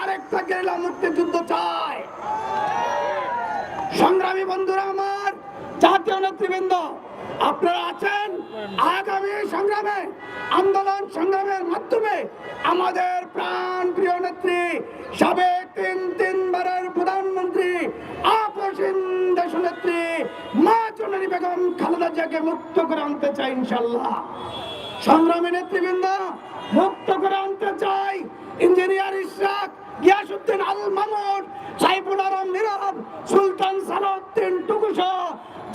আরেকটা গেরিলা মুক্তিযুদ্ধ চায়। সংগ্রামী বন্ধুরা আমার, জাতীয় নেতৃবৃন্দ, আপনারা আছেন? আগামী সংগ্রামে, আন্দোলন সংগ্রামের মাধ্যমে আমাদের প্রাণ প্রিয় নেত্রী সাবেক তিন তিনবারের প্রধানমন্ত্রী, আপসীন দেশনেত্রী মা জননী বেগম খালেদা জিয়াকে মুক্ত করে আনতে চাই ইনশাল্লাহ সংগ্রামী নেতৃবৃন্দ, মুক্ত করে আনতে চাই ইঞ্জিনিয়ার ইশরাক গিয়াসুদ্দিন আল মামুন, সাইফুল আলম নীরব সুলতান সালাউদ্দিন টুকুস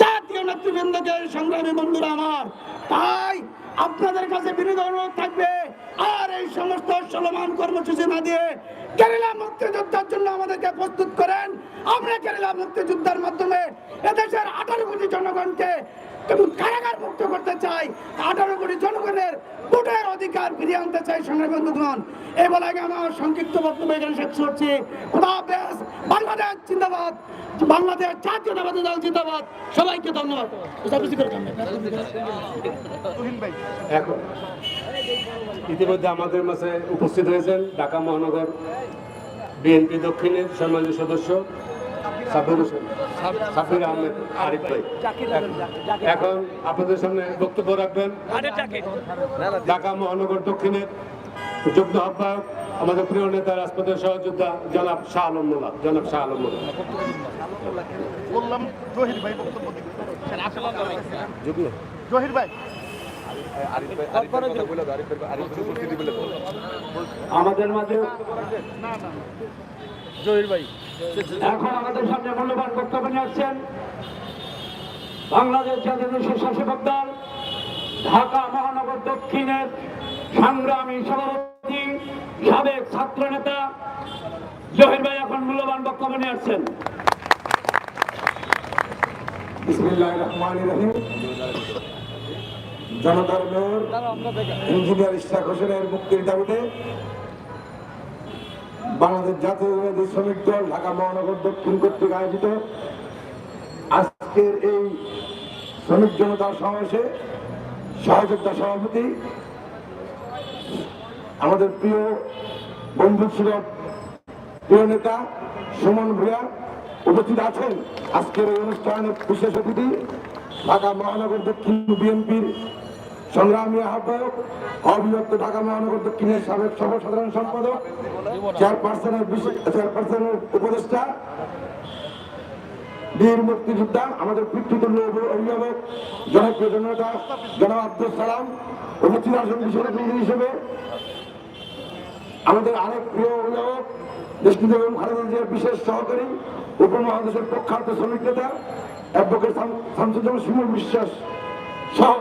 জাতীয় নেতৃবৃন্দদের সংগ্রামী বন্ধুরা আমার, তাই আপনাদের কাছে বিনোদন অনুরোধ থাকবে আর এই সমস্ত চলমান কর্মসূচি না দিয়ে কেরালা মুক্তিযোদ্ধার জন্য আমাদেরকে প্রস্তুত করেন। আমরা কেরালা মুক্তিযোদ্ধার মাধ্যমে এদেশের আঠারো কোটি জনগণকে কারাগার মুক্ত করতে চাই। আঠারো কোটি জনগণের ভোটের অধিকার ফিরিয়ে আনতে চাই সংগ্রামী বন্ধুগণ। এই বলে আমার সংক্ষিপ্ত বক্তব্য এখানে শেষ করছি। খোদা হাফেজ বাংলাদেশ জিন্দাবাদ বাংলাদেশ জাতীয়তাবাদী দল জিন্দাবাদ। সবাইকে ধন্যবাদ। ধন্যবাদ। এখন ইতিমধ্যে আমাদের মাঝে উপস্থিত হয়েছেন ঢাকা মহানগর বিএনপি দক্ষিণের সম্মানিত সদস্য সাব্বির হোসেন। সাব্বির আহমেদ আরিফ ভাই। এখন আপনাদের সামনে বক্তব্য রাখবেন। ঢাকা মহানগর দক্ষিণের যুগ্ম আহ্বায়ক আমাদের প্রিয় নেতা রাজপথের সহযোদ্ধা জনাব শাহ আলম মোল্লা। জনাব শাহ আলম মোল্লা। বললাম জহির ভাই বক্তব্য জহির ভাই। আমাদের মাঝে না না এখন আমাদের সামনে মূল্যবান বক্তব্য নিয়ে আসছেন বাংলাদেশ জাতীয় স্বেচ্ছাসেবক দল ঢাকা মহানগর দক্ষিণের সংগ্রামী সভাপতি সাবেক ছাত্র নেতা। জহির ভাই এখন মূল্যবান বক্তব্য নিয়ে আসছেন। বিসমিল্লাহ রহমান রহিম। জনতার মেয়র ইঞ্জিনিয়ার ইশরাক হোসেনের মুক্তির দাবিতে বাংলাদেশ জাতীয়তাবাদী শ্রমিক দল ঢাকা মহানগর দক্ষিণ কর্তৃক আয়োজিত আজকের এই শ্রমিক জনতার সমাবেশে সহযোদ্ধা সভাপতি আমাদের প্রিয় বন্ধু সুরভ প্রিয় নেতা সুমন ভূয়া উপস্থিত আছেন। আজকের এই অনুষ্ঠানের বিশেষ অতিথি ঢাকা মহানগর দক্ষিণ বিএনপির সংগ্রামী আহ্বায়ক অবিভক্ত ঢাকা মহানগর দক্ষিণের সাবেক সর্বসাধারণ সম্পাদক, চেয়ারপারসনের চেয়ারপারসনের উপদেষ্টা, বীর মুক্তিযোদ্ধা, আমাদের পিতৃতুল্য অভিভাবক, জনপ্রিয় জনতা জনাব আব্দুল সালাম, উপস্থিত আছেন বিশেষ হিসেবে। আমাদের আরেক প্রিয় অভিভাবক দেশটি এবং খালেদা বিশেষ সহকারী, উপমহাদেশের প্রখ্যাত শ্রমিক নেতা, অ্যাডভোকেট শামসুজ্জামান শিমুল বিশ্বাস সহ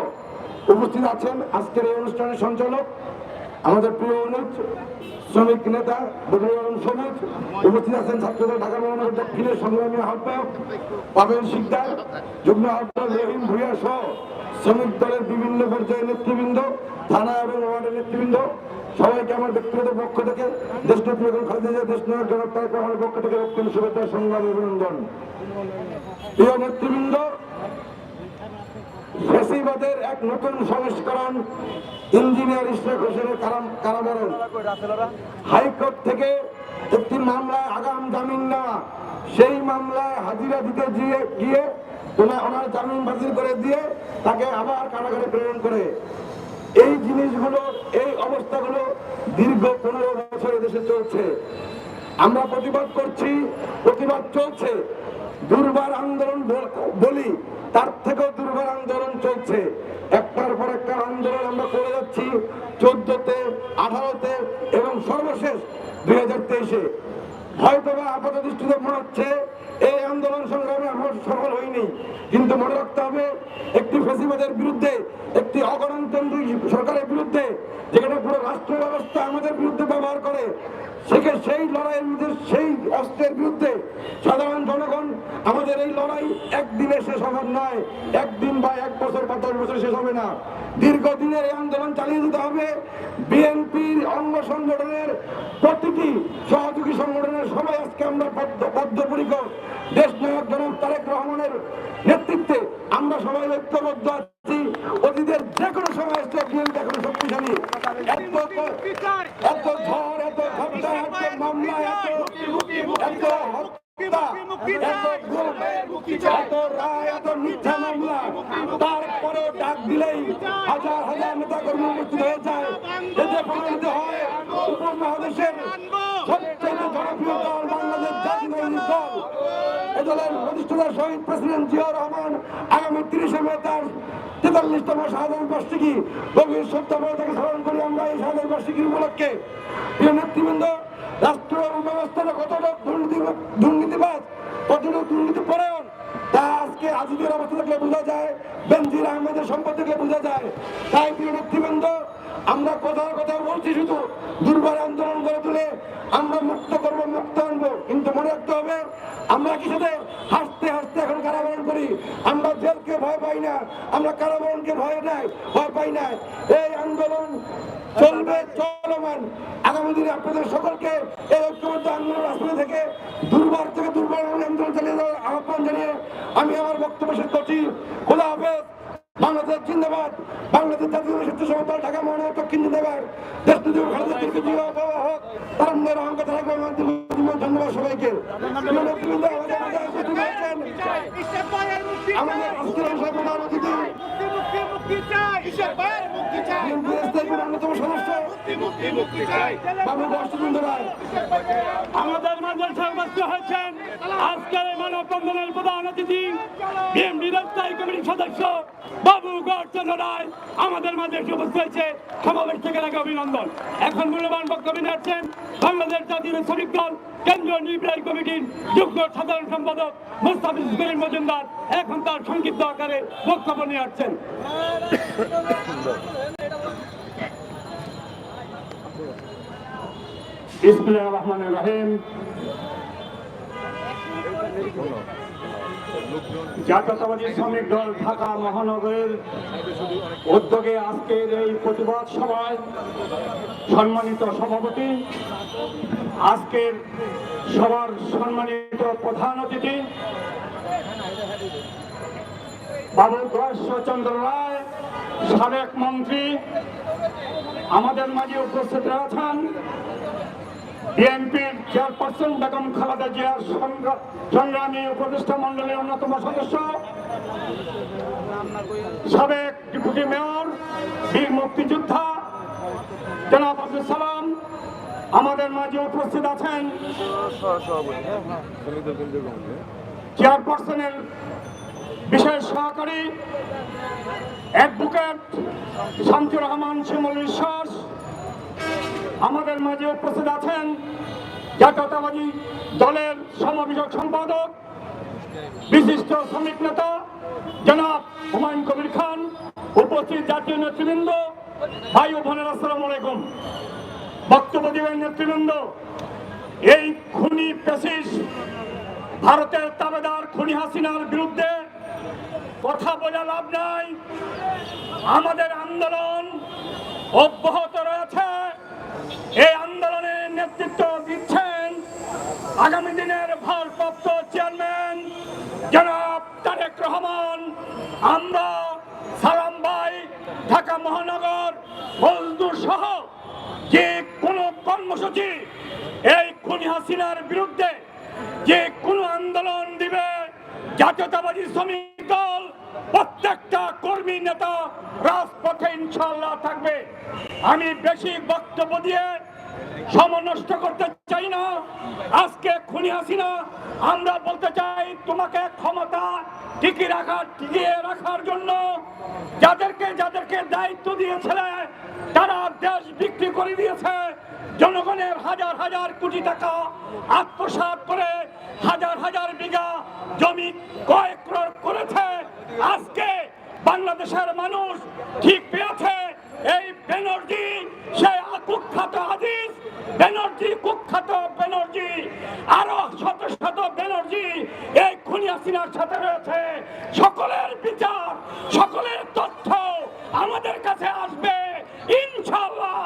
উপস্থিত আছেন আজকের এই অনুষ্ঠানের সঞ্চালক, আমাদের প্রিয় অনুজ শ্রমিক নেতা, বদরুল সবুজ উপস্থিত আছেন ছাত্রদের ঢাকা মহানগর দক্ষিণের সংগ্রামী আহ্বায়ক পাবেল শিকদার, যুগ্ম আহ্বায়ক রহিম ভূঁইয়া সহ শ্রমিক দলের বিভিন্ন পর্যায়ের নেতৃবৃন্দ, থানা এবং ওয়ার্ডের নেতৃবৃন্দ। সবাইকে আমার ব্যক্তিগত পক্ষ থেকে দেশনেত্রী খালেদা নায়ক জনাব তারেক রহমানের পক্ষ থেকে রক্ষণ, শুভেচ্ছা, সংগ্রামী, অভিনন্দন। প্রিয় নেতৃবৃন্দ ফেসিবাদের এক নতুন সংস্করণ ইঞ্জিনিয়ার ইশরাক হোসেনের কারাবরণ। হাইকোর্ট থেকে একটি মামলায় আগাম জামিন নেওয়া। সেই মামলায় হাজিরা দিতে গিয়ে গিয়ে ওনা- ওনার জামিন বাতিল করে দিয়ে তাকে আবার কারাগারে প্রেরণ করে। এই জিনিসগুলো, এই অবস্থাগুলো দীর্ঘ পনেরো বছর দেশে চলছে। আমরা প্রতিবাদ করছি, প্রতিবাদ চলছে। দুর্বার আন্দোলন বল- তার থেকেও দুর্বার আন্দোলন চলছে। একটার পর একটা আন্দোলন আমরা করে যাচ্ছি চোদ্দতে, আঠারোতে এবং সর্বশেষ দুই হাজার তেইশে। হয়তো বা আপাত দৃষ্টিতে মনে হচ্ছে এই আন্দোলন সংগ্রামে আমরা সফল হইনি, কিন্তু মনে রাখতে হবে একটি ফেসিবাদের বিরুদ্ধে, একটি অগণতান্ত্রিক সরকারের বিরুদ্ধে, যেখানে পুরো রাষ্ট্র ব্যবস্থা আমাদের বিরুদ্ধে ব্যবহার করে সেখানে সেই লড়াইয়ের বিরুদ্ধে, সেই অস্ত্রের বিরুদ্ধে সাধারণ জনগণ আমাদের এই লড়াই একদিনে শেষ হবার নয়। একদিন বা এক বছর বা দশ বছর শেষ হবে না। দীর্ঘদিনের এই আন্দোলন চালিয়ে যেতে হবে। বিএনপির অঙ্গ সংগঠনের প্রতিটি সহযোগী সংগঠনের সবাই আজকে আমরা বদ্ধ- বদ্ধপরিকর। দেশ নায়ক জনাব তারেক রহমানের নেতৃত্বে আমরা সবাই ঐক্যবদ্ধ অতীতের যে কোনো সময় স্টেট বিএনপি এখনও শক্তিশালী। এত এত ঝড়, এত ঘটনা এত মামলা, এত এত তারপরে ডাক দিলেই হাজার হাজার নেতা কর্মী মৃত্যু হয়ে যায়। এতে প্রমাণিত হয় উপমহাদেশের দলের প্রতিষ্ঠাতা শহীদ প্রেসিডেন্ট জিয়াউর রহমান আগামী তিরিশে মে তার তেতাল্লিশতম শাহাদত বার্ষিকী গভীর শ্রদ্ধাভরে তাকে স্মরণ করি আমরা এই শাহাদত বার্ষিকীর উপলক্ষে। প্রিয় নেতৃবৃন্দ, রাষ্ট্র ব্যবস্থাটা কতটা দুর্নীতি দুর্নীতিবাজ কতটা দুর্নীতি পরায়ণ, তা আজকে আজিদের অবস্থা দেখলে বোঝা যায়, বেনজির আহমেদের সম্পদ দেখলে বোঝা যায়। তাই প্রিয় নেতৃবৃন্দ, আমরা কথার কথা বলছি শুধু, দুর্বার আন্দোলন করে তুলে আমরা মুক্ত করব, মুক্ত আনব। কিন্তু মনে রাখতে হবে আমরা কি সাথে হাসতে হাসতে এখন কারাবরণ করি? আমরা জেলকে ভয় পাই না, আমরা কারাবরণকে ভয় নাই, ভয় পাই না। এই আন্দোলন চলবে, চলমান। আগামী দিনে আপনাদের সকলকে এই ঐক্যবদ্ধ আন্দোলন রাস্তা থেকে দুর্বার থেকে দুর্বার আন্দোলন চালিয়ে যাওয়ার আহ্বান জানিয়ে আমি আমার বক্তব্য শেষ করছি। খোলা হাফেজ। বাংলাদেশ জিন্দাবাদ। বাংলাদেশ জাতীয় স্বেচ্ছা সমতল ঢাকা মহানগর দক্ষিণ জিন্দাবাদ। দেশ নীতি ভারতের দিকে জিয়া বাবা হোক তারুণ্যের অহংকার থাকবে জীবন ধন্যবাদ সবাইকে। আমাদের আজকের প্রধান অতিথি। আমাদের মাঝে সর্বোচ্চ হয়েছেন আজকের এই মানববন্ধনের প্রধান অতিথি বিএমডি স্থায়ী কমিটির সদস্য। বাবু গৌরচন্দ্র রায় আমাদের মাঝে এসে উপস্থিত হয়েছে সমাবেশ থেকে তাকে অভিনন্দন। এখন মূল্যবান বক্তব্য নিয়ে আসছেন বাংলাদেশ জাতীয় শ্রমিক দল, কেন্দ্রীয় নির্বাহী কমিটির যুগ্ম সাধারণ সম্পাদক মুস্তাফিজ করিম মজুমদার। এখন তার সংক্ষিপ্ত আকারে বক্তব্য নিয়ে আসছেন। ইসমিল্লাহ রহমান রহিম। জাতীয়তাবাদী শ্রমিক দল ঢাকা মহানগরের উদ্যোগে আজকের এই প্রতিবাদ সভায় সম্মানিত সভাপতি, আজকের সবার সম্মানিত প্রধান অতিথি, বাবু চন্দ্র রায়, সাবেক মন্ত্রী, আমাদের মাঝে উপস্থিত আছেন বিএনপির চেয়ারপারসন বেগম খালেদা জিয়ার সংগ্রা- সংগ্রামী উপদেষ্টা মন্ডলীর অন্যতম সদস্য, সাবেক ডেপুটি মেয়র, বীর মুক্তিযোদ্ধা, জনাব আব্দুল সালাম, আমাদের মাঝে উপস্থিত আছেন চেয়ারপারসনের বিশেষ সহকারী অ্যাডভোকেট শামসুর রহমান শিমুল বিশ্বাস আমাদের মাঝে উপস্থিত আছেন জাতীয়তাবাদী দলের সমাবেশক সম্পাদক, বিশিষ্ট শ্রমিক নেতা জনাব হুমায়ুন কবির খান, উপস্থিত জাতীয় নেতৃবৃন্দ, ভাই ও বোনের আসসালামু আলাইকুম। বক্তব্য দিবেন নেতৃবৃন্দ, এই খুনি পেশিস ভারতের তাবেদার খুনি হাসিনার বিরুদ্ধে কথা বলে লাভ নাই। আমাদের আন্দোলন অব্যাহত রয়েছে। এই আন্দোলনে নেতৃত্ব দিচ্ছেন আগামী দিনের ভারপ্রাপ্ত চেয়ারম্যান জনাব তারেক রহমান। আমরা সালাম ভাই, ঢাকা মহানগর, মজদুর সহ যে কোনো কর্মসূচি এই খুনি হাসিনার বিরুদ্ধে যে কোনো আন্দোলন দিবে জাতীয়তাবাদী শ্রমিক দল, প্রত্যেকটা কর্মী নেতা রাজপথে ইনশাল্লাহ থাকবে। আমি বেশি বক্তব্য দিয়ে সময় নষ্ট করতে চাই না। আজকে খুনি হাসিনা, আমরা বলতে চাই তোমাকে ক্ষমতা টিকিয়ে রাখার টিকিয়ে রাখার জন্য যাদেরকে যাদেরকে দায়িত্ব দিয়েছিলে, তারা দেশ করে দিয়েছে। জনগণের হাজার হাজার কোটি টাকা আত্মসাত করে হাজার হাজার বিঘা জমি কয়েক করেছে। আজকে বাংলাদেশের মানুষ ঠিক পেয়েছে। এই ব্যানার্জি, সে কুখ্যাত হাদিস ব্যানার্জি কুখ্যাত ব্যানার্জি আরও শত শত ব্যানার্জি এই খুনি হাসিনার সাথে রয়েছে সকলের বিচার সকলের তথ্য আমাদের কাছে আসবে ইনশাল্লাহ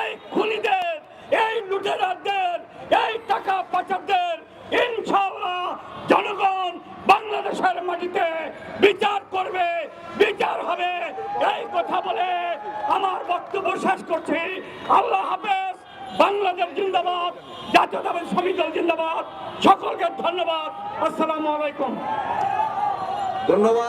এই খুনিদের এই লুটেরাদের এই টাকা পাচারদের ইনশাল্লাহ জনগণ বাংলাদেশের মাটিতে বিচার করবে, বিচার হবে। এই কথা বলে আমার বক্তব্য শেষ করছি। আল্লাহ হাফেজ, বাংলাদেশ জিন্দাবাদ, জাতীয়তাবাদী দল জিন্দাবাদ। সকলকে ধন্যবাদ। আসসালামু আলাইকুম। ধন্যবাদ।